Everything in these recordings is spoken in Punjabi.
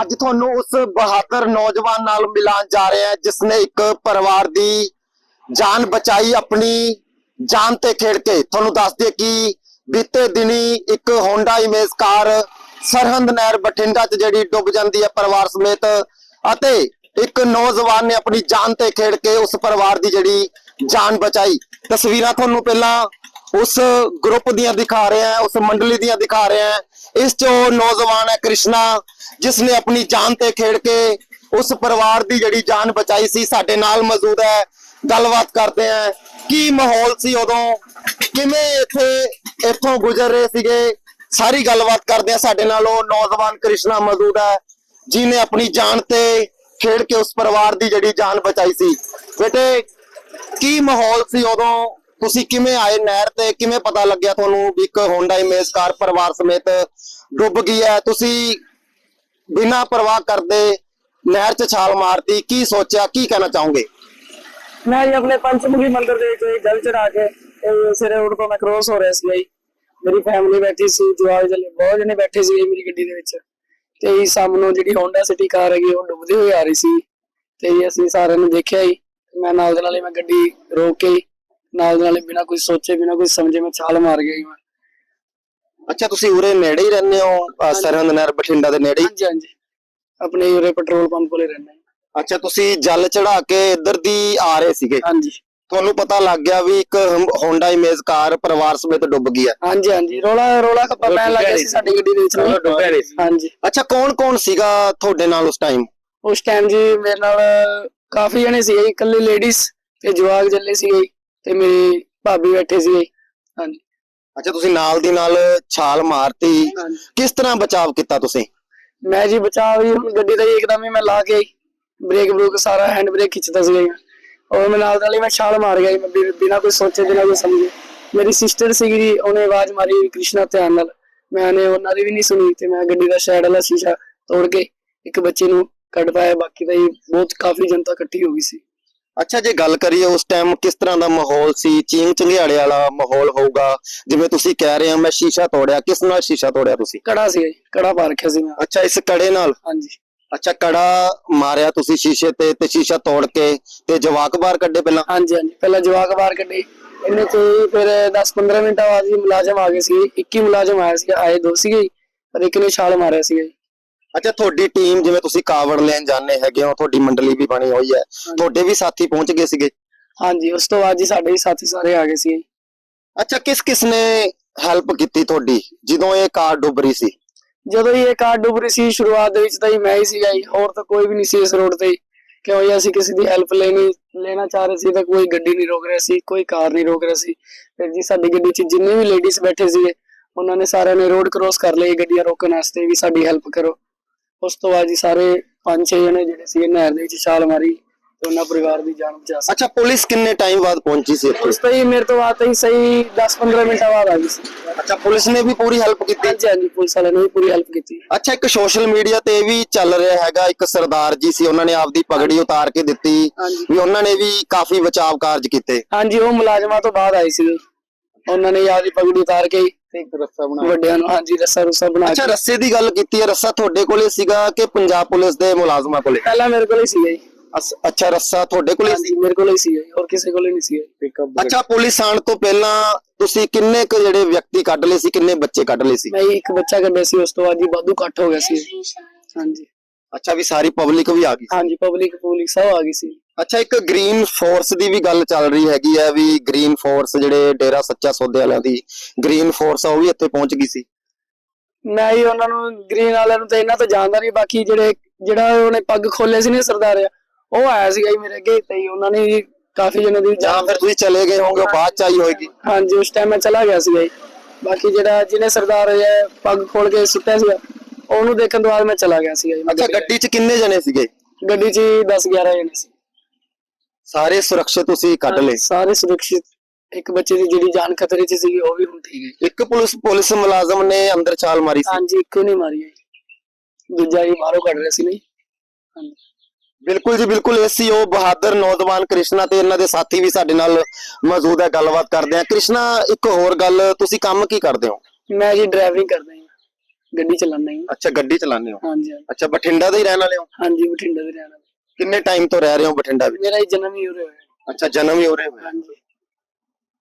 ਅੱਜ ਤੁਹਾਨੂੰ ਉਸ ਬਹਾਦਰ ਨੌਜਵਾਨ ਨਾਲ ਮਿਲਾਨ ਜਾ ਰਹੇ ਹਾਂ ਜਿਸ ਨੇ ਇੱਕ ਪਰਿਵਾਰ ਦੀ ਜਾਨ ਬਚਾਈ ਆਪਣੀ ਜਾਨ ਤੇ ਖੇਡ ਕੇ। ਤੁਹਾਨੂੰ ਦੱਸ ਦਈਏ ਕਿ ਬੀਤੇ ਦਿਨੀ ਇੱਕ ਹੋਂਡਾ ਇਮੇਜ ਕਾਰ ਸਰਹੰਦ ਨਹਿਰ ਬਠਿੰਡਾ 'ਚ ਜਿਹੜੀ ਡੁੱਬ ਜਾਂਦੀ ਹੈ ਪਰਿਵਾਰ ਸਮੇਤ ਅਤੇ ਇੱਕ ਨੌਜਵਾਨ ਨੇ ਆਪਣੀ ਜਾਨ ਤੇ ਖੇਡ ਕੇ ਉਸ ਪਰਿਵਾਰ ਦੀ ਜਿਹੜੀ ਜਾਨ ਬਚਾਈ। ਤਸਵੀਰਾਂ ਤੁਹਾਨੂੰ ਪਹਿਲਾਂ ਉਸ ਗਰੁੱਪ ਦੀਆਂ ਦਿਖਾ ਰਿਹਾ ਹਾਂ, ਉਸ ਮੰਡਲੀ ਦੀਆਂ ਦਿਖਾ ਰਿਹਾ ਹਾਂ। ਇਸ ਚੋਂ ਨੌਜਵਾਨ ਹੈ ਕ੍ਰਿਸ਼ਨਾ, ਜਿਸ ਨੇ ਆਪਣੀ ਜਾਨ ਤੇ ਖੇਡ ਕੇ ਉਸ ਪਰਿਵਾਰ ਦੀ ਜਿਹੜੀ ਜਾਨ ਬਚਾਈ ਸੀ, ਸਾਡੇ ਨਾਲ ਮੌਜੂਦ ਹੈ। ਗੱਲਬਾਤ ਕਰਦੇ ਹਾਂ, ਕੀ ਮਾਹੌਲ ਸੀ ਉਦੋਂ? ਕਿਵੇਂ ਇੱਥੇ, ਇੱਥੋਂ ਗੁਜ਼ਰ ਰਹੇ ਸੀਗੇ? ਸਾਰੀ ਗੱਲਬਾਤ ਕਰਦੇ ਹਾਂ ਸਾਡੇ ਨਾਲ ਉਹ ਨੌਜਵਾਨ ਕ੍ਰਿਸ਼ਨਾ ਮੌਜੂਦ ਹੈ ਜਿਨੇ ਆਪਣੀ ਜਾਨ ਤੇ ਖੇਡ ਕੇ ਉਸ ਪਰਿਵਾਰ ਦੀ ਜਿਹੜੀ ਜਾਨ ਬਚਾਈ ਸੀ। ਬੇਟੇ, ਕੀ ਮਾਹੌਲ ਸੀ ਉਦੋਂ? ਤੁਸੀਂ ਕਿਵੇਂ ਆਏ ਨਹਿਰ ਤੇ? ਕਿਵੇਂ ਪਤਾ ਲੱਗਿਆ ਤੁਹਾਨੂੰ ਵੀ ਇੱਕ ਹੋਂਡਾ ਇਮੇਜ ਕਾਰ ਪਰਿਵਾਰ ਸਮੇਤ ਡੁੱਬ ਗਈ ਹੈ? ਤੁਸੀਂ ਬਿਨਾਂ ਪਰਵਾਹ ਕਰਦੇ ਨਹਿਰ 'ਚ ਛਾਲ ਮਾਰਤੀ, ਕੀ ਸੋਚਿਆ, ਕੀ ਕਹਿਣਾ ਚਾਹੋਗੇ? ਮੈਂ ਜੀ ਆਪਣੇ ਪੰਚਮੁਖੀ ਮੰਦਿਰ ਦੇ ਵਿੱਚ ਜਲ ਚੜਾ ਕੇ ਸਿਰੇ ਰੋਡ ਤੋਂ ਮੈਂ ਕ੍ਰੋਸ ਹੋ ਰਿਹਾ ਸੀ ਜੀ। ਮੇਰੀ ਫੈਮਿਲੀ ਬੈਠੀ ਸੀ, ਜਵਾਕ ਜਲੇ ਬਹੁਤ ਜਣੇ ਬੈਠੇ ਸੀ ਮੇਰੀ ਗੱਡੀ ਦੇ ਵਿੱਚ। ਤੇ ਜੀ ਸਾਹਮਣੋਂ ਜਿਹੜੀ ਹੋਂਡਾ ਸਿਟੀ ਕਾਰ ਹੈਗੀ, ਉਹ ਡੁੱਬਦੀ ਹੋਈ ਆ ਰਹੀ ਸੀ। ਤੇ ਅਸੀਂ ਸਾਰਿਆਂ ਨੂੰ ਦੇਖਿਆ ਜੀ। ਮੈਂ ਨਾਲ ਦੇ ਨਾਲ ਹੀ ਮੈਂ ਗੱਡੀ ਰੋਕ ਕੇ ਨਾਲ ਦੇ ਨਾਲ ਬਿਨਾ ਕੁਝ ਸੋਚੇ ਬਿਨਾ ਕੁਝ ਸਮਝੇ ਮੈਂ ਛਾਲ ਮਾਰ ਗਿਆ ਜੀ ਮੈਂ। ਅੱਛਾ ਤੁਸੀਂ ਉਰੇ ਨੇੜੇ ਹੀ ਰਹਿੰਦੇ ਹੋ ਸਰਹੰਦ ਨਹਿਰ ਬਠਿੰਡਾ ਦੇ ਨੇੜੇ ਹਾਂਜੀ ਹਾਂਜੀ। ਆਪਣੇ ਉਰੇ ਪੈਟਰੋਲ ਪੰਪ ਕੋਲੇ ਰਹਿਣਾ ਜੀ ਅੱਛਾ ਤੁਸੀਂ ਜਲ ਚੜਾ ਕੇ ਇੱਧਰ ਦੀ ਆ ਰਹੇ ਸੀਗੇ। ਹਾਂਜੀ। ਤੁਹਾਨੂੰ ਪਤਾ ਲੱਗ ਗਿਆ ਵੀ ਇੱਕ ਹੋਂਡਾ ਇਮੇਜ ਕਾਰ ਪਰਿਵਾਰ ਸਮੇਤ ਡੁੱਬ ਗਈ ਹੈ। ਹਾਂਜੀ ਹਾਂਜੀ। ਰੋਲਾ ਰੋਲਾ ਖੱਪਾ ਪੈਣ ਲੱਗ ਗਿਆ ਸੀ ਸਾਡੀ ਗੱਡੀ ਦੇ ਵਿੱਚ ਨਾ। ਡੁੱਬਿਆ ਨਹੀਂ ਸੀ। ਹਾਂਜੀ। ਅੱਛਾ ਕੌਣ ਕੌਣ ਸੀਗਾ ਤੁਹਾਡੇ ਨਾਲ ਉਸ ਟਾਈਮ ਉਸ ਟਾਈਮ ਜੀ ਮੇਰੇ ਨਾਲ ਕਾਫੀ ਜਣੇ ਸੀ ਇਕੱਲੇ ਲੇਡੀਜ਼ ਤੇ ਜਵਾਗ ਜੱਲੇ ਸੀਗੇ ਤੇ ਮੇਰੀ ਭਾਬੀ ਬੈਠੇ ਸੀ। ਹਾਂਜੀ। ਅੱਛਾ ਤੁਸੀਂ ਨਾਲ ਦੀ ਨਾਲ ਛਾਲ ਮਾਰਤੀ। ਕਿਸ ਤਰ੍ਹਾਂ ਬਚਾਅ ਕੀਤਾ ਤੁਸੀਂ? ਮੈਂ ਜੀ ਬਚਾ ਵੀ ਹੁਣ ਗੱਡੀ ਦਾ ਹੀ ਇੱਕਦਮ ਹੀ ਮੈਂ ਲਾ ਕੇ ਬ੍ਰੇਕ ਬਰੂਕ ਸਾਰਾ ਹੈਂਡ ਬ੍ਰੇਕ ਖਿੱਚਦਾ ਸੀਗਾ ਜੀ। ਔਰ ਮੈਂ ਨਾਲ ਨਾਲ ਹੀ ਮੈਂ ਛਾਲ ਮਾਰ ਗਿਆ ਜੀ ਮੈਂ ਬਿਨਾਂ ਕੋਈ ਸੋਚੇ ਬਿਨਾਂ ਕੋਈ ਸਮਝੇ। ਮੇਰੀ ਸਿਸਟਰ ਸੀਗੀ ਜੀ ਉਹਨੇ ਆਵਾਜ਼ ਮਾਰੀ ਕ੍ਰਿਸ਼ਨਾ ਧਿਆਨ ਨਾਲ। ਮੈਂਨੇ ਉਹਨਾਂ ਦੀ ਵੀ ਨਹੀਂ ਸੁਣੀ ਤੇ ਮੈਂ ਗੱਡੀ ਦਾ ਸਾਈਡ ਵਾਲਾ ਸ਼ੀਸ਼ਾ ਤੋੜ ਕੇ ਇੱਕ ਬੱਚੇ ਨੂੰ ਕੱਢ ਪਾਇਆ। ਬਾਕੀ ਤਾਂ ਜੀ ਬਹੁਤ ਕਾਫੀ ਜਨਤਾ ਇਕੱਠੀ ਹੋ ਗਈ ਸੀ। ਅੱਛਾ ਜੇ ਗੱਲ ਕਰੀਏ ਉਸ ਟਾਈਮ ਕਿਸ ਤਰ੍ਹਾਂ ਦਾ ਮਾਹੌਲ ਸੀ? ਚੀਂਗ ਚੰਗਿਆੜੇ ਵਾਲਾ ਮਾਹੌਲ ਹੋਊਗਾ। ਜਿਵੇਂ ਤੁਸੀਂ ਕਹਿ ਰਹੇ ਹੋ ਮੈਂ ਸ਼ੀਸ਼ਾ ਤੋੜਿਆ। ਕਿਸ ਨਾਲ ਸ਼ੀਸ਼ਾ ਤੋੜਿਆ ਤੁਸੀਂ? ਕੜਾ ਸੀ ਜੀ ਕੜਾ ਪਾ ਰੱਖਿਆ ਸੀ ਮੈਂ। ਅੱਛਾ ਇਸ ਕੜੇ ਨਾਲ? ਹਾਂਜੀ। ਅੱਛਾ ਕੜਾ ਮਾਰਿਆ ਤੁਸੀਂ ਸ਼ੀਸ਼ੇ ਤੇ ਤੇ ਸ਼ੀਸ਼ਾ ਤੋੜ ਕੇ ਤੇ ਜਵਾਕ ਬਾਹਰ ਕੱਢੇ ਪਹਿਲਾਂ? ਹਾਂਜੀ ਹਾਂਜੀ। ਪਹਿਲਾਂ ਜਵਾਕ ਬਾਹਰ ਕੱਢੇ। ਇਹਨੇ ਤੇ ਫਿਰ 10-15 ਮਿੰਟ ਬਾਅਦ ਜੀ ਮੁਲਾਜ਼ਮ ਆ ਗਏ ਸੀ। 21 ਮੁਲਾਜ਼ਮ ਆਏ ਸੀ ਆਏ ਦੋ ਸੀਗੇ। ਪਰ ਇੱਕ ਨੇ ਛਾਲ ਮਾਰਿਆ ਸੀਗਾ ਜੀ। ਅੱਛਾ ਤੁਹਾਡੀ ਟੀਮ ਜਿਵੇਂ ਤੁਸੀਂ ਕਾਵੜ ਲੈਣ ਜਾਂਦੇ ਹੈਗੇ ਹੋ ਤੁਹਾਡੀ ਮੰਡਲੀ ਵੀ ਬਣੀ ਹੋਈ ਹੈ। ਤੁਹਾਡੇ ਵੀ ਸਾਥੀ ਪਹੁੰਚ ਗਏ ਸੀਗੇ? ਹਾਂਜੀ ਉਸ ਤੋਂ ਬਾਅਦ ਜੀ ਸਾਡੇ ਵੀ ਸਾਥੀ ਸਾਰੇ ਆ ਗਏ ਸੀ ਅੱਛਾ ਕਿਸ ਕਿਸ ਨੇ ਹੈਲਪ ਕੀਤੀ ਤੁਹਾਡੀ ਜਦੋਂ ਇਹ ਕਾਰ ਡੁੱਬ ਰਹੀ ਸੀ? ਜਦੋਂ ਇਹ ਕਾਰ ਡੁੱਬ ਰਹੀ ਸੀ ਸ਼ੁਰੂਆਤ ਦੇ ਵਿੱਚ ਤਾਂ ਹੀ ਮੈਂ ਹੀ ਸੀਗਾ ਜੀ ਹੋਰ ਤਾਂ ਕੋਈ ਵੀ ਨਹੀਂ ਸੀ ਇਸ ਰੋਡ ਤੇ ਕਿਉਂ ਜੀ ਅਸੀਂ ਕਿਸੇ ਦੀ ਹੈਲਪ ਲੈਣੀ ਲੈਣਾ ਚਾਹ ਰਹੇ ਸੀ ਤਾਂ ਕੋਈ ਗੱਡੀ ਨਹੀਂ ਰੋਕ ਰਿਹਾ ਸੀ ਕੋਈ ਕਾਰ ਨਹੀਂ ਰੋਕ ਰਿਹਾ ਸੀ। ਫਿਰ ਜੀ ਸਾਡੀ ਗੱਡੀ 'ਚ ਜਿੰਨੇ ਵੀ ਲੇਡੀਜ਼ ਬੈਠੇ ਸੀਗੇ ਉਹਨਾਂ ਨੇ ਸਾਰਿਆਂ ਨੇ ਰੋਡ ਕ੍ਰੋਸ ਕਰ ਲਈ ਗੱਡੀਆਂ ਰੋਕਣ ਵਾਸਤੇ ਵੀ ਸਾਡੀ ਹੈਲਪ ਕਰੋ। ਉਸ ਤੋਂ ਬਾਅਦ ਜੀ ਸਾਰੇ ਪੰਜ ਛੇ ਜਣੇ ਜਿਹੜੇ ਸੀ ਨਹਿਰ ਦੇ ਵਿੱਚ ਛਾਲ ਮਾਰੀ ਤੇ ਉਹਨਾਂ ਪਰਿਵਾਰ ਦੀ ਜਾਨ ਬਚਾ ਸਕੇ। ਅੱਛਾ ਪੁਲਿਸ ਕਿੰਨੇ ਟਾਈਮ ਬਾਅਦ ਪਹੁੰਚੀ ਸੀ ਇੱਥੇ? ਉਸ ਤੋਂ ਹੀ ਮੇਰੇ ਤੋਂ ਬਾਅਦ ਹੀ ਸਹੀ 10-15 ਮਿੰਟਾਂ ਬਾਅਦ ਆ ਗਈ ਸੀ। ਅੱਛਾ ਪੁਲਿਸ ਨੇ ਵੀ ਪੂਰੀ ਹੈਲਪ ਕੀਤੀ? ਹਾਂਜੀ ਹਾਂਜੀ ਪੁਲਿਸ ਵਾਲਿਆਂ ਨੇ ਵੀ ਪੂਰੀ ਹੈਲਪ ਕੀਤੀ। ਅੱਛਾ ਇੱਕ ਸੋਸ਼ਲ ਮੀਡੀਆ ਤੇ ਇਹ ਵੀ ਚੱਲ ਰਿਹਾ ਹੈਗਾ ਇੱਕ ਸਰਦਾਰ ਜੀ ਸੀ ਉਹਨਾਂ ਨੇ ਆਪਦੀ ਪਗੜੀ ਉਤਾਰ ਕੇ ਦਿੱਤੀ ਹਾਂਜੀ। ਵੀ ਉਹਨਾਂ ਨੇ ਵੀ ਕਾਫੀ ਬਚਾਅ ਕਾਰਜ ਕੀਤੇ। ਹਾਂਜੀ ਉਹ ਮੁਲਾਜ਼ਮਾਂ ਤੋਂ ਬਾਅਦ ਆਏ ਸੀ। ਉਹਨਾਂ ਨੇ ਯਾਦੀ ਪਗੜੀ ਉਤਾਰ ਕੇ ਤੇ ਇੱਕ ਰੱਸਾ ਬਣਾ ਵੱਡਿਆਂ ਨੂੰ ਹਾਂਜੀ ਰੱਸਾ ਰੁੱਸਾ ਬਣਾ ਅੱਛਾ ਰੱਸੇ ਦੀ ਗੱਲ ਕੀਤੀ ਹੈ ਰੱਸਾ ਤੁਹਾਡੇ ਕੋਲੇ ਸੀਗਾ ਕਿ ਪੰਜਾਬ ਪੁਲਿਸ ਦੇ ਮੁਲਾਜ਼ਮਾਂ ਕੋਲੇ? ਪਹਿਲਾਂ ਮੇਰੇ ਕੋਲ ਹੀ ਸੀ ਜੀ। ਅਸ- ਅੱਛਾ ਰੱਸਾ ਤੁਹਾਡੇ ਕੋਲੇ ਸੀ? ਹਾਂਜੀ ਮੇਰੇ ਕੋਲ ਹੀ ਸੀ ਜੀ ਹੋਰ ਕਿਸੇ ਕੋਲ ਨਹੀਂ ਸੀ ਪਿਕਅਪ ਅੱਛਾ ਪੁਲਿਸ ਆਉਣ ਤੋਂ ਪਹਿਲਾਂ ਤੁਸੀਂ ਕਿੰਨੇ ਕੁ ਜਿਹੜੇ ਵਿਅਕਤੀ ਕੱਢ ਲਏ ਸੀ ਕਿੰਨੇ ਬੱਚੇ ਕੱਢ ਲਏ ਸੀ? ਮੈਂ ਇੱਕ ਬੱਚਾ ਕੱਢਿਆ ਸੀ ਉਸ ਤੋਂ ਬਾਅਦ ਜੀ ਵਾਧੂ ਇਕੱਠ ਹੋ ਗਿਆ ਸੀ। ਹਾਂਜੀ। ਅੱਛਾ ਵੀ ਸਾਰੀ ਪਬਲਿਕ ਵੀ ਆ ਗਈ। ਹਾਂਜੀ ਪਬਲਿਕ ਪਬਲਿਕ ਸਭ ਆ ਗਈ ਸੀ। ਅੱਛਾ ਇੱਕ ਗ੍ਰੀਨ ਫੋਰਸ ਦੀ ਵੀ ਗੱਲ ਚੱਲ ਰਹੀ ਹੈਗੀ ਹੈ ਵੀ ਗ੍ਰੀਨ ਫੋਰਸ ਜਿਹੜੇ ਡੇਰਾ ਸੱਚਾ ਸੌਦੇ ਵਾਲਿਆਂ ਦੀ ਗ੍ਰੀਨ ਫੋਰਸ ਆ ਉਹ ਵੀ ਇੱਥੇ ਪਹੁੰਚ ਗਈ ਸੀ। ਮੈਂ ਹੀ ਉਹਨਾਂ ਨੂੰ ਗ੍ਰੀਨ ਵਾਲਿਆਂ ਨੂੰ ਤਾਂ ਇਹਨਾਂ ਤੋਂ ਜਾਣਦਾ ਨਹੀਂ ਬਾਕੀ ਜਿਹੜੇ ਜਿਹੜਾ ਉਹਨੇ ਪੱਗ ਖੋਲੇ ਸੀ ਨੇ ਸਰਦਾਰ ਉਹ ਆਇਆ ਸੀਗਾ ਜੀ ਮੇਰੇ ਅੱਗੇ ਤੇ ਉਹਨਾਂ ਨੇ ਵੀ ਕਾਫੀ ਜਣੇ ਦੀ ਜਾਂ ਫਿਰ ਤੁਸੀਂ ਚਲੇ ਗਏ ਹੋਗੇ ਬਾਅਦ ਚ ਆਈ ਹੋਏਗੀ। ਹਾਂਜੀ ਉਸ ਟਾਈਮ ਮੈਂ ਚਲਾ ਗਿਆ ਸੀਗਾ ਜੀ। ਬਾਕੀ ਜਿਹੜਾ ਜਿਹਨੇ ਸਰਦਾਰ ਪੱਗ ਖੋਲ ਕੇ ਸੁੱਟਿਆ ਸੀਗਾ ਉਹਨੂੰ ਦੇਖਣ ਤੋਂ ਬਾਅਦ ਮੈਂ ਚਲਾ ਗਿਆ ਸੀਗਾ ਜੀ। ਅੱਛਾ ਗੱਡੀ 'ਚ ਕਿੰਨੇ ਜਣੇ ਸੀਗੇ? ਗੱਡੀ 'ਚ 10 11 ਜਣੇ ਸੀ। ਸਾਰੇ ਸੁਰੱਖਿਅਤ ਤੁਸੀਂ ਕੱਢ ਲਏ। ਸਾਰੇ ਸੁਰੱਖਿਅਤ। ਇੱਕ ਬੱਚੇ ਦੀ ਜਿਹੜੀ ਜਾਨ ਖਤਰੇ 'ਚ ਸੀਗੀ ਉਹ ਵੀ ਹੁਣ ਠੀਕ ਹੈ ਇੱਕ ਪੁਲਿਸ ਪੁਲਿਸ ਮੁਲਾਜ਼ਮ ਨੇ ਅੰਦਰ ਛਾਲ ਮਾਰੀ ਸੀ। ਹਾਂਜੀ ਇੱਕੋ ਨਹੀਂ ਮਾਰੀ ਹੈ ਦੂਜਾ ਹੀ ਬਾਹਰੋਂ ਕੱਢ ਰਿਹਾ ਸੀ ਨਹੀਂ। ਹਾਂਜੀ। ਬਿਲਕੁਲ ਜੀ ਬਿਲਕੁਲ ਇਹ ਸੀ। ਉਹ ਬਹਾਦਰ ਨੌਜਵਾਨ ਕ੍ਰਿਸ਼ਨਾ ਤੇ ਇਹਨਾਂ ਦੇ ਸਾਥੀ ਵੀ ਸਾਡੇ ਨਾਲ ਮੌਜੂਦ ਹੈ ਗੱਲਬਾਤ ਕਰਦੇ ਆ ਕ੍ਰਿਸ਼ਨਾ ਇੱਕ ਹੋਰ ਗੱਲ ਤੁਸੀਂ ਕੰਮ ਕੀ ਕਰਦੇ ਹੋ? ਮੈਂ ਜੀ ਡਰਾਈਵਿੰਗ ਕਰਦਾ ਹਾਂ ਗੱਡੀ ਚਲਾਉਂਦਾ ਜੀ। ਅੱਛਾ ਗੱਡੀ ਚਲਾਉਂਦੇ ਹੋ? ਹਾਂਜੀ। ਅੱਛਾ ਬਠਿੰਡਾ ਦੇ ਹੀ ਰਹਿਣ ਵਾਲੇ ਹੋ? ਹਾਂਜੀ ਬਠਿੰਡਾ ਦੇ ਰਹਿਣਾ ਕਿੰਨੇ ਟਾਈਮ ਤੋਂ ਰਹਿ ਰਹੇ ਹੋ ਬਠਿੰਡਾ ਵਿੱਚ? ਮੇਰਾ ਹੀ ਜਨਮ ਹੀ ਉਰੇ ਹੋਇਆ। ਅੱਛਾ ਜਨਮ ਹੀ ਉਰੇ ਹੋਇਆ। ਹਾਂਜੀ।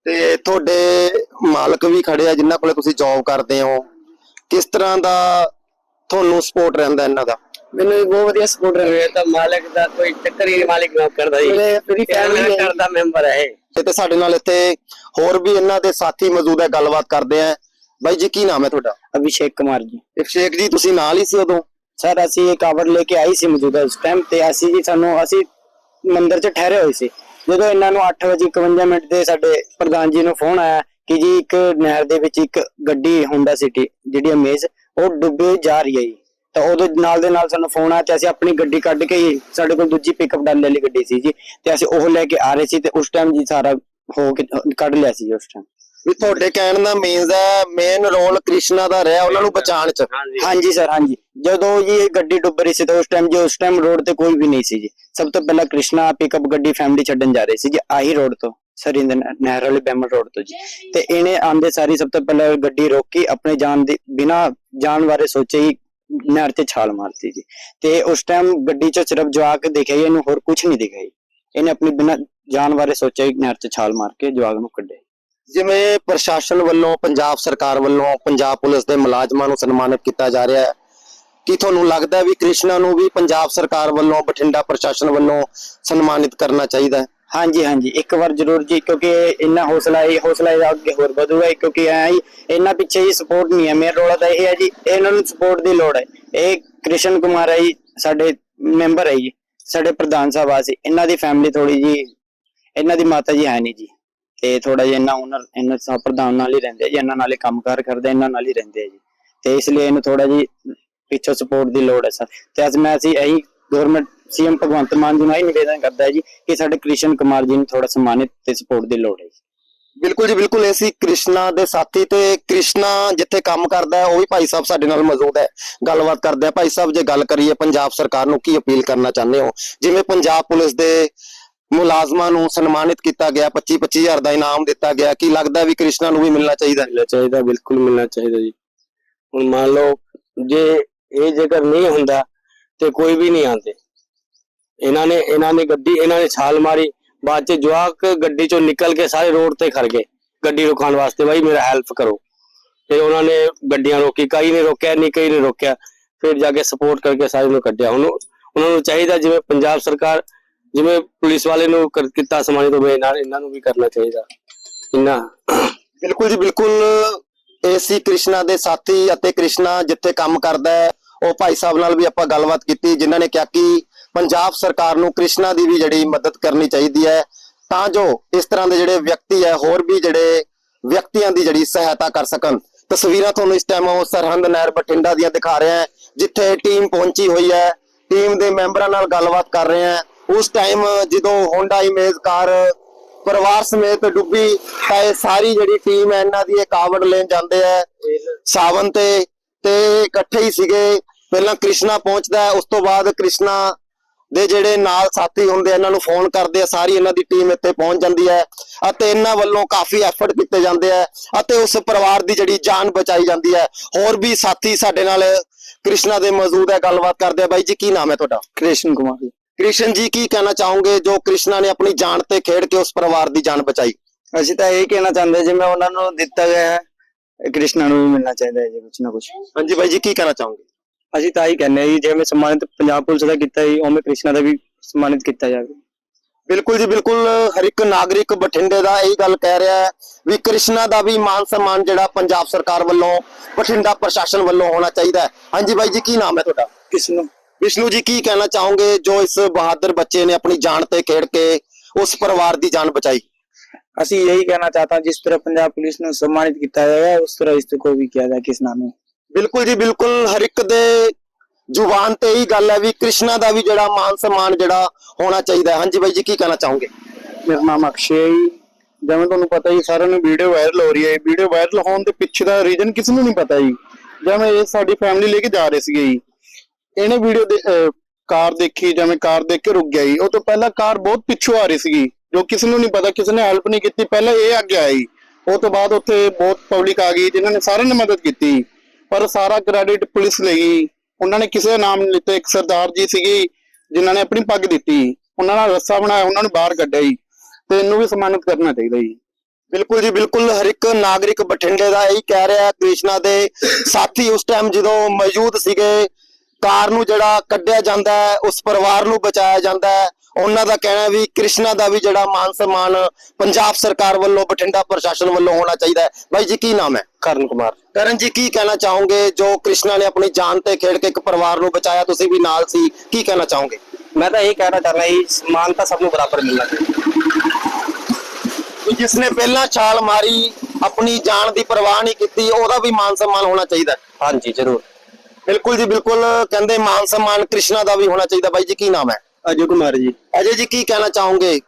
ਤੇ ਤੁਹਾਡੇ ਮਾਲਕ ਵੀ ਖੜੇ ਆ ਜਿਨ੍ਹਾਂ ਕੋਲੇ ਤੁਸੀਂ ਜੌਬ ਕਰਦੇ ਹੋ। ਕਿਸ ਤਰ੍ਹਾਂ ਦਾ ਤੁਹਾਨੂੰ ਸਪੋਰਟ ਰਹਿੰਦਾ ਇਹਨਾਂ ਦਾ? ਮੈਨੂੰ ਇਹ ਬਹੁਤ ਵਧੀਆ ਸਪੋਰਟ ਰਿਹਾ ਤਾਂ ਮਾਲਕ ਦਾ ਕੋਈ ਚੱਕਰ ਹੀ ਨਹੀਂ ਮਾਲਕ ਨਾ ਕਰਦਾ ਜੀ। ਮੇਰੇ ਫੈਮਿਲੀ ਫੈਮਿਲੀ ਘਰ ਦਾ ਮੈਂਬਰ ਹੈ ਇਹ। ਤੇ ਤੇ ਸਾਡੇ ਨਾਲ ਇੱਥੇ ਹੋਰ ਵੀ ਇਹਨਾਂ ਦੇ ਸਾਥੀ ਮੌਜੂਦ ਹੈ ਗੱਲਬਾਤ ਕਰਦੇ ਆ। ਬਾਈ ਜੀ ਕੀ ਨਾਮ ਹੈ ਤੁਹਾਡਾ? ਅਭਿਸ਼ੇਕ ਕੁਮਾਰ ਜੀ। ਅਭਿਸ਼ੇਕ ਜੀ ਤੁਸੀਂ ਨਾਲ ਹੀ ਸੀ ਉਦੋਂ? ਸਰ ਅਸੀਂ ਇਹ ਕਾਵੜ ਲੈ ਕੇ ਆਈ ਸੀ ਮੌਜੂਦਾ ਉਸ ਟਾਈਮ ਤੇ ਅਸੀਂ ਜੀ ਸਾਨੂੰ, ਅਸੀਂ ਮੰਦਿਰ 'ਚ ਠਹਿਰੇ ਹੋਏ ਸੀ। ਜਦੋਂ ਇਹਨਾਂ ਨੂੰ 8 ਵਜੇ 51 ਮਿੰਟ ਦੇ ਸਾਡੇ ਪ੍ਰਧਾਨ ਜੀ ਨੂੰ ਫੋਨ ਆਇਆ ਕਿ ਜੀ ਇੱਕ ਨਹਿਰ ਦੇ ਵਿੱਚ ਇੱਕ ਗੱਡੀ ਹੋਂਡਾ ਸਿਟੀ ਜਿਹੜੀ ਅਮੇਜ਼ ਉਹ ਡੁੱਬੇ ਜਾ ਰਹੀ ਹੈ ਜੀ। ਤਾਂ ਉਹਦੇ ਨਾਲ ਦੇ ਨਾਲ ਸਾਨੂੰ ਫੋਨ ਆਇਆ ਤੇ ਅਸੀਂ ਆਪਣੀ ਗੱਡੀ ਕੱਢ ਕੇ ਸਾਡੇ ਕੋਲ ਦੂਜੀ ਪਿਕਅਪ ਡਾਲੇ ਵਾਲੀ ਗੱਡੀ ਸੀ ਜੀ। ਤੇ ਅਸੀਂ ਉਹ ਲੈ ਕੇ ਆ ਰਹੇ ਸੀ ਤੇ ਉਸ ਟਾਈਮ ਜੀ ਸਾਰਾ ਹੋ ਕੇ ਕੱਢ ਲਿਆ ਸੀ ਉਸ ਟਾਈਮ ਵੀ ਤੁਹਾਡੇ ਕਹਿਣ ਦਾ ਮੀਨਸ ਹੈ ਮੇਨ ਰੋਲ ਕ੍ਰਿਸ਼ਨਾ ਦਾ ਰਿਹਾ ਉਹਨਾਂ ਨੂੰ ਬਚਾਉਣ ਚ। ਹਾਂਜੀ। ਸਰ ਹਾਂਜੀ। ਜਦੋਂ ਜੀ ਇਹ ਗੱਡੀ ਡੁੱਬ ਰਹੀ ਸੀ ਤਾਂ ਉਸ ਟਾਈਮ ਜੀ ਉਸ ਟਾਈਮ ਰੋਡ ਤੇ ਕੋਈ ਵੀ ਨਹੀਂ ਸੀ ਜੀ। ਸਭ ਤੋਂ ਪਹਿਲਾਂ ਕ੍ਰਿਸ਼ਨਾ ਪਿਕਅਪ ਗੱਡੀ ਫੈਮਿਲੀ ਛੱਡਣ ਜਾ ਰਹੀ ਸੀ ਜੀ ਆਹੀ ਰੋਡ ਤੋਂ ਸਰਿੰਦ ਨਹਿਰ ਵਾਲੇ ਬੈਮਲ ਰੋਡ ਤੋਂ ਜੀ। ਤੇ ਇਹਨੇ ਆਂਦੇ ਸਾਰੀ ਸਭ ਤੋਂ ਪਹਿਲਾਂ ਗੱਡੀ ਰੋਕੀ ਆਪਣੇ ਜਾਨ ਦੀ ਬਿਨਾ ਜਾਨ ਬਾਰੇ ਸੋਚੇ ਹੀ ਨਹਿਰ ਤੇ ਛਾਲ ਮਾਰਤੀ ਜੀ। ਤੇ ਉਸ ਟਾਈਮ ਗੱਡੀ 'ਚ ਸਿਰਫ ਜਵਾਕ ਦੇਖਿਆ ਜੀ, ਇਹਨੂੰ ਹੋਰ ਕੁਝ ਨਹੀਂ ਦਿਖਾਈ। ਇਹਨੇ ਆਪਣੀ ਬਿਨਾ ਜਾਨ ਬਾਰੇ ਸੋਚਿਆ ਹੀ ਨਹਿਰ 'ਚ ਛਾਲ ਮਾਰ ਕੇ ਜਵਾਕ ਨੂੰ ਕੱਢਿਆ। ਜਿਵੇਂ ਪ੍ਰਸ਼ਾਸਨ ਵੱਲੋਂ, ਪੰਜਾਬ ਸਰਕਾਰ ਵੱਲੋਂ, ਪੰਜਾਬ ਪੁਲਿਸ ਦੇ ਮੁਲਾਜ਼ਮਾਂ ਨੂੰ ਸਨਮਾਨਿਤ ਕੀਤਾ ਜਾ ਰਿਹਾ ਹੈ। ਕੀ ਤੁਹਾਨੂੰ ਲੱਗਦਾ ਹੈ ਵੀ ਕ੍ਰਿਸ਼ਨਾ ਨੂੰ ਵੀ ਪੰਜਾਬ ਸਰਕਾਰ ਵੱਲੋਂ, ਬਠਿੰਡਾ ਪ੍ਰਸ਼ਾਸਨ ਵੱਲੋਂ ਸਨਮਾਨਿਤ ਕਰਨਾ ਚਾਹੀਦਾ ਹੈ? ਹਾਂਜੀ ਹਾਂਜੀ। ਇੱਕ ਵਾਰ ਜ਼ਰੂਰ ਜੀ, ਕਿਉਂਕਿ ਇੰਨਾ ਹੌਸਲਾ ਹੀ, ਹੌਸਲਾ ਇਹਦਾ ਅੱਗੇ ਹੋਰ ਵਧੂਗਾ ਹੀ, ਕਿਉਂਕਿ ਐ ਹੀ, ਇੰਨਾ ਪਿੱਛੇ ਹੀ ਸਪੋਰਟ ਨਹੀਂ ਹੈ। ਮੇਰਾ ਰੋਲਾ ਤਾਂ ਇਹ ਹੈ ਜੀ, ਇਹਨਾਂ ਨੂੰ ਸਪੋਰਟ ਦੀ ਲੋੜ ਹੈ। ਇਹ ਕ੍ਰਿਸ਼ਨ ਕੁਮਾਰ ਹੈ ਜੀ, ਸਾਡੇ ਮੈਂਬਰ ਹੈ ਜੀ, ਸਾਡੇ ਪ੍ਰਧਾਨ ਸਾਹਿਬ ਆ ਸੀ ਇਹਨਾਂ ਦੀ ਫੈਮਿਲੀ ਥੋੜੀ ਜੀ, ਇਹਨਾਂ ਦੀ ਮਾਤਾ ਜੀ ਹੈ ਨਹੀਂ ਜੀ। ਤੇ ਥੋੜਾ ਜਿਹਾ ਇਹਨਾਂ ਉਹਨਾਂ ਇਹਨਾਂ ਸਭ ਪ੍ਰਧਾਨ ਨਾਲ ਹੀ ਰਹਿੰਦੇ ਜੀ, ਇਹਨਾਂ ਨਾਲ ਹੀ ਕੰਮਕਾਰ ਕਰਦੇ ਇਹਨਾਂ ਨਾਲ ਹੀ ਰਹਿੰਦੇ ਜੀ। ਤੇ ਇਸ ਲਈ ਇਹਨੂੰ ਥੋੜਾ ਜੀ ਪਿੱਛੋਂ ਸਪੋਰਟ ਦੀ ਲੋੜ ਹੈ ਸਰ। ਤੇ ਅੱਜ ਮੈਂ ਅਸੀਂ ਇਹੀ ਗਵਰਨਮੈਂਟ ਸੀਐਮ ਭਗਵੰਤ ਮਾਨ ਜੀ ਨੂੰ ਇਹ ਨਿਵੇਦਨ ਕਰਦਾ ਹੈ ਜੀ ਕਿ ਸਾਡੇ ਕ੍ਰਿਸ਼ਨ ਕੁਮਾਰ ਜੀ ਨੂੰ ਥੋੜਾ ਸਨਮਾਨਿਤ ਤੇ ਸਪੋਰਟ ਦੀ ਲੋੜ ਹੈ ਜੀ। ਬਿਲਕੁਲ ਜੀ, ਬਿਲਕੁਲ। ਇਹ ਕ੍ਰਿਸ਼ਨਾ ਦੇ ਸਾਥੀ ਤੇ ਕ੍ਰਿਸ਼ਨਾ ਜਿੱਥੇ ਕੰਮ ਕਰਦਾ ਹੈ, ਉਹ ਵੀ ਭਾਈ ਸਾਹਿਬ ਸਾਡੇ ਨਾਲ ਮੌਜੂਦ ਹੈ। ਗੱਲਬਾਤ ਕਰਦੇ ਆ ਭਾਈ ਸਾਹਿਬ, ਜੇ ਗੱਲ ਕਰੀਏ ਪੰਜਾਬ ਸਰਕਾਰ ਨੂੰ, ਕੀ ਅਪੀਲ ਕਰਨਾ ਚਾਹੁੰਦੇ ਹੋ? ਜਿਵੇਂ ਪੰਜਾਬ ਪੁਲਿਸ ਦੇ ਮੁਲਾਜ਼ਮਾਂ ਨੂੰ ਸਨਮਾਨਿਤ ਕੀਤਾ ਗਿਆ 25 25000 ਦਾ ਇਨਾਮ ਦਿੱਤਾ ਗਿਆ। ਕੀ ਲੱਗਦਾ ਵੀ ਕ੍ਰਿਸ਼ਨਾ ਨੂੰ ਵੀ ਮਿਲਣਾ ਚਾਹੀਦਾ? ਮਿਲਣਾ ਚਾਹੀਦਾ, ਬਿਲਕੁਲ ਮਿਲਣਾ ਚਾਹੀਦਾ ਜੀ। ਹੁਣ ਮੰਨ ਲਓ, ਜੇ ਇਹ ਜੇਕਰ ਨਹੀਂ ਹੁੰਦਾ ਤੇ ਕੋਈ ਵੀ ਨਹੀਂ ਆਉਂਦੇ। ਇਹਨਾਂ ਨੇ ਇਹਨਾਂ ਨੇ ਗੱਡੀ, ਇਹਨਾਂ ਨੇ ਛਾਲ ਮਾਰੀ, ਬਾਅਦ ਚ ਜਵਾਕ ਗੱਡੀ ਚੋਂ ਨਿਕਲ ਕੇ ਸਾਰੇ ਰੋਡ ਤੇ ਖੜ ਗਏ। ਗੱਡੀ ਰੁਕਾਉਣ ਵਾਸਤੇ ਬਾਈ ਮੇਰਾ ਹੈਲਪ ਕਰੋ। ਤੇ ਉਹਨਾਂ ਨੇ ਗੱਡੀਆਂ ਰੋਕੀ, ਕਈ ਨੇ ਰੋਕਿਆ, ਨਹੀਂ ਕਈ ਨੇ ਰੋਕਿਆ। ਫਿਰ ਜਾ ਕੇ ਸਪੋਰਟ ਕਰਕੇ ਸਾਰੇ ਨੂੰ ਕੱਢਿਆ। ਹੁਣ ਉਹਨਾਂ ਨੂੰ ਚਾਹੀਦਾ ਜਿਵੇਂ ਪੰਜਾਬ ਸਰਕਾਰ ਜਿਵੇਂ ਪੁਲਿਸ ਵਾਲੇ ਨੂੰ ਕਰ- ਕੀਤਾ ਸਮਾਨਿਤ ਹੋਵੇ ਇਹਨਾਂ ਇਹਨਾਂ ਨੂੰ ਵੀ ਕਰਨਾ ਚਾਹੀਦਾ। ਇੰਨਾ। ਬਿਲਕੁਲ ਜੀ, ਬਿਲਕੁਲ। ਇਹ ਕ੍ਰਿਸ਼ਨਾ ਦੇ ਸਾਥੀ ਅਤੇ ਕ੍ਰਿਸ਼ਨਾ ਜਿੱਥੇ ਕੰਮ ਕਰਦਾ ਹੈ, ਉਹ ਭਾਈ ਸਾਹਿਬ ਨਾਲ ਵੀ ਆਪਾਂ ਗੱਲਬਾਤ ਕੀਤੀ, ਜਿਨ੍ਹਾਂ ਨੇ ਕਿਹਾ ਕਿ ਪੰਜਾਬ ਸਰਕਾਰ ਨੂੰ ਕ੍ਰਿਸ਼ਨਾ ਦੀ ਵੀ ਜਿਹੜੀ ਮਦਦ ਕਰਨੀ ਚਾਹੀਦੀ ਹੈ, ਤਾਂ ਜੋ ਇਸ ਤਰ੍ਹਾਂ ਦੇ ਜਿਹੜੇ ਵਿਅਕਤੀ ਹੈ, ਹੋਰ ਵੀ ਜਿਹੜੇ ਵਿਅਕਤੀਆਂ ਦੀ ਜਿਹੜੀ ਸਹਾਇਤਾ ਕਰ ਸਕਣ। ਤਸਵੀਰਾਂ ਤੁਹਾਨੂੰ ਇਸ ਟਾਈਮ ਉਹ ਸਰਹੰਦ ਨਹਿਰ ਬਠਿੰਡਾ ਦੀਆਂ ਦਿਖਾ ਰਿਹਾ ਹਾਂ, ਜਿੱਥੇ ਟੀਮ ਪਹੁੰਚੀ ਹੋਈ ਹੈ। ਟੀਮ ਦੇ ਮੈਂਬਰਾਂ ਨਾਲ ਗੱਲਬਾਤ ਕਰ ਰਹੇ ਹਾਂ। ਉਸ ਟਾਈਮ ਜਦੋਂ ਹੋਂਡਾ ਇਮੇਜ ਕਾਰ ਪਰਿਵਾਰ ਸਮੇਤ ਡੁੱਬੀ ਤਾਂ ਇਹ ਸਾਰੀ ਜਿਹੜੀ ਟੀਮ ਹੈ, ਇਹਨਾਂ ਦੀ ਇਹ ਕਾਵੜ ਲੈਣ ਜਾਂਦੇ ਆ। ਸਾਵਨ ਤੇ ਤੇ ਇਕੱਠੇ ਹੀ ਸੀਗੇ। ਪਹਿਲਾਂ ਕ੍ਰਿਸ਼ਨਾ ਪਹੁੰਚਦਾ ਉਸ ਤੋਂ ਬਾਅਦ ਕ੍ਰਿਸ਼ਨਾ ਦੇ ਜਿਹੜੇ ਨਾਲ ਸਾਥੀ ਹੁੰਦੇ ਇਹਨਾਂ ਨੂੰ ਫੋਨ ਕਰਦੇ ਆ, ਸਾਰੀ ਇਹਨਾਂ ਦੀ ਟੀਮ ਇੱਥੇ ਪਹੁੰਚ ਜਾਂਦੀ ਹੈ ਅਤੇ ਇਹਨਾਂ ਵੱਲੋਂ ਕਾਫੀ ਐਫਰਟ ਕੀਤੇ ਜਾਂਦੇ ਆ ਅਤੇ ਉਸ ਪਰਿਵਾਰ ਦੀ ਜਿਹੜੀ ਜਾਨ ਬਚਾਈ ਜਾਂਦੀ ਹੈ। ਹੋਰ ਵੀ ਸਾਥੀ ਸਾਡੇ ਨਾਲ ਕ੍ਰਿਸ਼ਨਾ ਦੇ ਮੌਜੂਦ ਹੈ, ਗੱਲਬਾਤ ਕਰਦੇ ਆ। ਬਾਈ ਜੀ, ਕੀ ਨਾਮ ਹੈ ਤੁਹਾਡਾ? ਕ੍ਰਿਸ਼ਨ ਕੁਮਾਰ ਜੀ। ਕ੍ਰਿਸ਼ਨ ਜੀ ਕੀ ਕਹਿਣਾ ਚਾਹੋਗੇ ਜੋ ਕ੍ਰਿਸ਼ਨਾ ਨੇ ਆਪਣੀ ਜਾਨ ਤੇ ਖੇਡ ਕੇ ਉਸ ਪਰਿਵਾਰ ਦੀ ਜਾਨ ਬਚਾਈ? ਅਸੀਂ ਤਾਂ ਇਹ ਕਹਿਣਾ ਚਾਹੁੰਦੇ ਜਿਵੇਂ ਉਹਨਾਂ ਨੂੰ ਦਿੱਤਾ ਗਿਆ ਹੈ ਇਹ ਕ੍ਰਿਸ਼ਨਾ ਨੂੰ ਵੀ ਮਿਲਣਾ ਚਾਹੀਦਾ ਹੈ ਜੀ ਕੁਛ ਨਾ ਕੁਛ। ਹਾਂਜੀ ਬਾਈ ਜੀ ਕੀ ਕਹਿਣਾ ਚਾਹੋਗੇ? ਅਸੀਂ ਤਾਂ ਹੀ ਕਹਿੰਦੇ ਜੀ ਜਿਵੇਂ ਸਨਮਾਨਿਤ ਪੰਜਾਬ ਪੁਲਿਸ ਦਾ ਕੀਤਾ ਜੀ ਉਵੇਂ ਕ੍ਰਿਸ਼ਨਾ ਦਾ ਵੀ ਸਨਮਾਨਿਤ ਕੀਤਾ ਜਾਵੇ। ਬਿਲਕੁਲ ਜੀ ਬਿਲਕੁਲ ਹਰ ਇੱਕ ਨਾਗਰਿਕ ਬਠਿੰਡੇ ਦਾ ਇਹੀ ਗੱਲ ਕਹਿ ਰਿਹਾ ਹੈ ਵੀ ਕ੍ਰਿਸ਼ਨਾ ਦਾ ਵੀ ਮਾਨ ਸਨਮਾਨ ਜਿਹੜਾ ਪੰਜਾਬ ਸਰਕਾਰ ਵੱਲੋਂ ਬਠਿੰਡਾ ਪ੍ਰਸ਼ਾਸਨ ਵੱਲੋਂ ਹੋਣਾ ਚਾਹੀਦਾ ਹੈ। ਹਾਂਜੀ ਬਾਈ ਜੀ ਕੀ ਨਾਮ ਹੈ ਤੁਹਾਡਾ? ਕਿਸ ਨੂੰ ਵਿਸ਼ਨੂ ਜੀ ਕੀ ਕਹਿਣਾ ਚਾਹੋਗੇ ਜੋ ਇਸ ਬਹਾਦਰ ਬੱਚੇ ਨੇ ਆਪਣੀ ਜਾਨ ਤੇ ਖੇਡ ਕੇ ਉਸ ਪਰਿਵਾਰ ਦੀ ਜਾਨ ਬਚਾਈ? ਅਸੀਂ ਇਹੀ ਕਹਿਣਾ ਚਾਹਤਾ ਜਿਸ ਤਰ੍ਹਾਂ ਪੰਜਾਬ ਪੁਲਿਸ ਨੂੰ ਸਨਮਾਨਿਤ ਕੀਤਾ ਜਾਏਗਾ ਉਸ ਤਰ੍ਹਾਂ ਇਸ ਨੂੰ ਵੀ ਕੀਤਾ ਜਾਏ ਕਿਸ ਨਾਮੇ। ਬਿਲਕੁਲ ਜੀ ਬਿਲਕੁਲ। ਹਰ ਇੱਕ ਦੇ ਜ਼ੁਬਾਨ ਤੇ ਹੀ ਗੱਲ ਹੈ ਵੀ ਕ੍ਰਿਸ਼ਨਾ ਦਾ ਵੀ ਜਿਹੜਾ ਮਾਨ ਸਨਮਾਨ ਜਿਹੜਾ ਹੋਣਾ ਚਾਹੀਦਾ ਹਾਂਜੀ ਬਾਈ ਜੀ ਕੀ ਕਹਿਣਾ ਚਾਹੋਗੇ? ਮੇਰਾ ਨਾਮ ਅਕਸ਼ੇ ਹੈ ਜਿਵੇਂ ਤੁਹਾਨੂੰ ਪਤਾ ਹੀ ਸਾਰਿਆਂ ਨੂੰ ਵੀਡੀਓ ਵਾਇਰਲ ਹੋ ਰਹੀ ਹੈ। ਵੀਡੀਓ ਵਾਇਰਲ ਹੋਣ ਦੇ ਪਿੱਛੇ ਦਾ ਰੀਜ਼ਨ ਕਿਸ ਨੂੰ ਨਹੀਂ ਪਤਾ ਜੀ? ਜਿਵੇਂ ਇਹ ਸਾਡੀ ਫੈਮਿਲੀ ਲੈ ਕੇ ਜਾ ਰਹੇ ਸੀਗੇ ਜੀ। ਇਹਨੇ ਵੀਡੀਓ ਦੇ ਕਾਰ ਦੇਖੀ, ਜਿਵੇਂ ਕਾਰ ਦੇਖ ਕੇ ਰੁਕ ਗਿਆ ਜੀ। ਉਹ ਤੋਂ ਪਹਿਲਾਂ ਕਾਰ ਬਹੁਤ ਪਿੱਛੋਂ ਆ ਰਹੀ ਸੀਗੀ, ਜੋ ਕਿਸੇ ਨੂੰ ਨਹੀਂ ਪਤਾ, ਕਿਸੇ ਨੇ ਹੈਲਪ ਨਹੀਂ ਕੀਤੀ। ਪਹਿਲਾਂ ਇਹ ਅੱਗੇ ਆਇਆ ਉਹ ਤੋਂ ਬਾਅਦ ਉੱਥੇ ਬਹੁਤ ਪਬਲਿਕ ਆ ਗਈ, ਜਿਨ੍ਹਾਂ ਨੇ ਸਾਰਿਆਂ ਨੇ ਮਦਦ ਕੀਤੀ। ਪਰ ਸਾਰਾ ਕ੍ਰੈਡਿਟ ਪੁਲਿਸ ਲੈ ਉਹਨਾਂ ਨੇ ਕਿਸੇ ਦਾ ਨਾਮ ਨਹੀਂ ਲਿੱਤਾ। ਇੱਕ ਸਰਦਾਰ ਜੀ ਸੀਗੀ, ਜਿਨ੍ਹਾਂ ਨੇ ਆਪਣੀ ਪੱਗ ਦਿੱਤੀ। ਉਹਨਾਂ ਨਾਲ ਰੱਸਾ ਬਣਾਇਆ, ਉਹਨਾਂ ਨੂੰ ਬਾਹਰ ਕੱਢਿਆ ਜੀ। ਤੇ ਇਹਨੂੰ ਵੀ ਸਨਮਾਨਿਤ ਕਰਨਾ ਚਾਹੀਦਾ ਜੀ। ਬਿਲਕੁਲ ਜੀ, ਬਿਲਕੁਲ। ਹਰ ਇੱਕ ਨਾਗਰਿਕ ਬਠਿੰਡੇ ਦਾ ਇਹੀ ਕਹਿ ਰਿਹਾ ਕ੍ਰਿਸ਼ਨਾ ਦੇ ਸਾਥੀ ਉਸ ਟਾਈਮ ਜਦੋਂ ਮੌਜੂਦ ਸੀਗੇ ਕਾਰ ਨੂੰ ਜਿਹੜਾ ਕੱਢਿਆ ਜਾਂਦਾ ਹੈ ਉਸ ਪਰਿਵਾਰ ਨੂੰ ਬਚਾਇਆ ਜਾਂਦਾ ਹੈ। ਉਹਨਾਂ ਦਾ ਕਹਿਣਾ ਵੀ ਕ੍ਰਿਸ਼ਨਾ ਦਾ ਵੀ ਜਿਹੜਾ ਮਾਨ ਸਨਮਾਨ ਪੰਜਾਬ ਸਰਕਾਰ ਵੱਲੋਂ ਬਠਿੰਡਾ ਪ੍ਰਸ਼ਾਸਨ ਵੱਲੋਂ ਹੋਣਾ ਚਾਹੀਦਾ ਹੈ। ਬਾਈ ਜੀ ਕੀ ਨਾਮ ਹੈ? ਕਰਨ ਕੁਮਾਰ। ਕਰਨ ਜੀ ਕੀ ਕਹਿਣਾ ਚਾਹੋਗੇ? ਜੋ ਕ੍ਰਿਸ਼ਨਾ ਨੇ ਆਪਣੀ ਜਾਨ ਤੇ ਖੇਡ ਕੇ ਇੱਕ ਪਰਿਵਾਰ ਨੂੰ ਬਚਾਇਆ ਤੁਸੀਂ ਵੀ ਨਾਲ ਸੀ ਕੀ ਕਹਿਣਾ ਚਾਹੋਗੇ? ਮੈਂ ਤਾਂ ਇਹ ਕਹਿਣਾ ਚਾਹੁੰਦਾ ਜੀ ਸਮਾਨਤਾ ਸਭ ਨੂੰ ਬਰਾਬਰ ਮਿਲਣਾ ਚਾਹੀਦਾ। ਜਿਸ ਨੇ ਪਹਿਲਾਂ ਛਾਲ ਮਾਰੀ ਆਪਣੀ ਜਾਨ ਦੀ ਪਰਵਾਹ ਨਹੀਂ ਕੀਤੀ ਉਹਦਾ ਵੀ ਮਾਨ ਸਨਮਾਨ ਹੋਣਾ ਚਾਹੀਦਾ। ਹਾਂਜੀ ਜ਼ਰੂਰ। ਬਿਲਕੁਲ ਜੀ ਬਿਲਕੁਲ ਕਹਿੰਦੇ ਮਾਨ ਸਨਮਾਨ ਕ੍ਰਿਸ਼ਨਾ ਦਾ ਵੀ ਹੋਣਾ ਚਾਹੀਦਾ ਬਾਈ ਜੀ ਕੀ ਨਾਮ ਹੈ? ਅਜੇ ਕੁਮਾਰ ਜੀ। ਅਜੇ ਜੀ ਕੀ ਕਹਿਣਾ ਚਾਹੋਗੇ?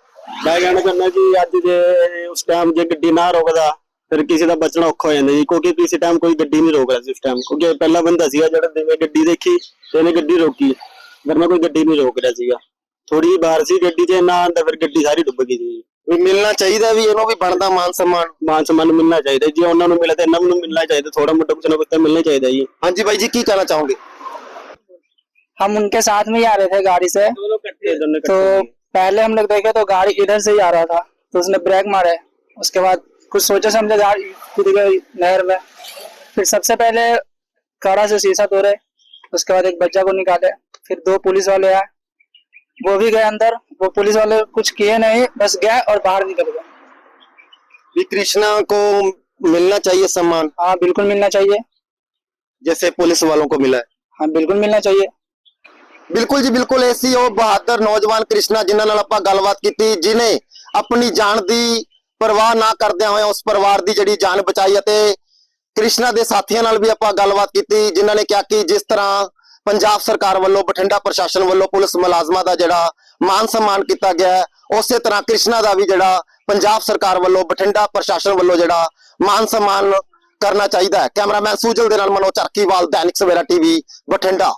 ਮੈਂ ਕਹਿਣਾ ਚਾਹੁੰਦਾ ਜੀ ਅੱਜ ਦੇ ਉਸ ਟਾਈਮ ਜੇ ਗੱਡੀ ਨਾ ਰੋਕਦਾ ਫਿਰ ਕਿਸੇ ਦਾ ਬਚਣਾ ਔਖਾ ਹੋ ਜਾਂਦਾ ਜੀ ਕਿਉਂਕਿ ਕਿਸੇ ਟਾਈਮ ਕੋਈ ਗੱਡੀ ਨਹੀਂ ਰੋਕ ਰਿਹਾ ਸੀ ਉਸ ਟਾਈਮ ਕਿਉਂਕਿ ਪਹਿਲਾ ਬੰਦਾ ਸੀਗਾ ਜਿਹੜਾ ਜਿਵੇਂ ਗੱਡੀ ਦੇਖੀ ਤੇ ਇਹਨੇ ਗੱਡੀ ਰੋਕੀ ਵਰਨਾ ਕੋਈ ਗੱਡੀ ਨਹੀਂ ਰੋਕ ਰਿਹਾ ਸੀਗਾ। ਥੋੜੀ ਜਿਹੀ ਬਾਹਰ ਸੀ ਗੱਡੀ 'ਚ ਨਾ ਆਂਦਾ ਫਿਰ ਗੱਡੀ ਸਾਰੀ ਡੁੱਬ ਗਈ ਸੀ। ਵੀ ਮਿਲਣਾ ਚਾਹੀਦਾ ਵੀ ਇਹਨੂੰ ਵੀ ਬਣਦਾ ਮਾਨ ਸਨਮਾਨ ਮਾਨ ਸਨਮਾਨ ਮਿਲਣਾ ਚਾਹੀਦਾ ਜੀ ਉਹਨਾਂ ਨੂੰ ਮਿਲੇ ਤੇ ਇਹਨਾਂ ਨੂੰ ਮਿਲਣਾ ਚਾਹੀਦਾ ਥੋੜਾ ਮੋਟਾ ਕੁਛ ਨਾ ਕੁਛ ਤਾਂ ਮਿਲਣਾ ਚਾਹੀਦਾ ਜੀ ਹਾਂਜੀ ਬਾਈ ਜੀ ਕੀ ਕਹਿਣਾ ਚਾਹੋਗੇ हम उनके साथ में ही आ रहे थे गाड़ी से ਦੋਨੋਂ ਇਕੱਠੇ ਦੋਨੋਂ तो पहले हम लोग देखे तो गाड़ी इधर से ही आ रहा था तो उसने ब्रेक मारे उसके बाद कुछ सोचे समझे गाड़ी कूद गई नहर में फिर सबसे पहले कड़ा से शीशा तोड़े उसके बाद एक बच्चा को निकाले फिर दो पुलिस वाले आए वो भी गए अंदर वो पुलिस वाले कुछ किए नहीं बस गए और बाहर निकल गए ਵੀ ਕ੍ਰਿਸ਼ਨਾ को मिलना चाहिए सम्मान हाँ बिल्कुल मिलना चाहिए जैसे पुलिस वालों को मिला है हाँ बिल्कुल मिलना चाहिए ਬਿਲਕੁਲ ਜੀ ਬਿਲਕੁਲ ਐਸੀ ਉਹ ਬਹਾਦਰ ਨੌਜਵਾਨ ਕ੍ਰਿਸ਼ਨਾ ਜਿਨ੍ਹਾਂ ਨਾਲ ਆਪਾਂ ਗੱਲਬਾਤ ਕੀਤੀ ਜਿਨੇ ਆਪਣੀ ਜਾਨ ਦੀ ਪਰਵਾਹ ਨਾ ਕਰਦਿਆਂ ਹੋਇਆ ਉਸ ਪਰਿਵਾਰ ਦੀ ਜਿਹੜੀ ਜਾਨ ਬਚਾਈ ਅਤੇ ਕ੍ਰਿਸ਼ਨਾ ਦੇ ਸਾਥੀਆਂ ਨਾਲ ਵੀ ਆਪਾਂ ਗੱਲਬਾਤ ਕੀਤੀ ਜਿਨ੍ਹਾਂ ਨੇ ਕਿਹਾ ਕਿ ਜਿਸ ਤਰ੍ਹਾਂ ਪੰਜਾਬ ਸਰਕਾਰ ਵੱਲੋਂ, ਬਠਿੰਡਾ ਪ੍ਰਸ਼ਾਸਨ ਵੱਲੋਂ ਪੁਲਿਸ ਮੁਲਾਜ਼ਮਾਂ ਦਾ ਜਿਹੜਾ ਮਾਨ ਸਨਮਾਨ ਕੀਤਾ ਗਿਆ ਉਸੇ ਤਰ੍ਹਾਂ ਕ੍ਰਿਸ਼ਨਾ ਦਾ ਵੀ ਜਿਹੜਾ ਪੰਜਾਬ ਸਰਕਾਰ ਵੱਲੋਂ, ਬਠਿੰਡਾ ਪ੍ਰਸ਼ਾਸਨ ਵੱਲੋਂ ਜਿਹੜਾ ਮਾਨ ਸਨਮਾਨ ਕਰਨਾ ਚਾਹੀਦਾ ਹੈ। ਕੈਮਰਾਮੈਨ ਸੂਜਲ ਦੇ ਨਾਲ ਮਨੋਜ ਚਰਕੀਵਾਲ, ਦੈਨਿਕ ਸਵੇਰਾ ਟੀਵੀ, ਬਠਿੰਡਾ।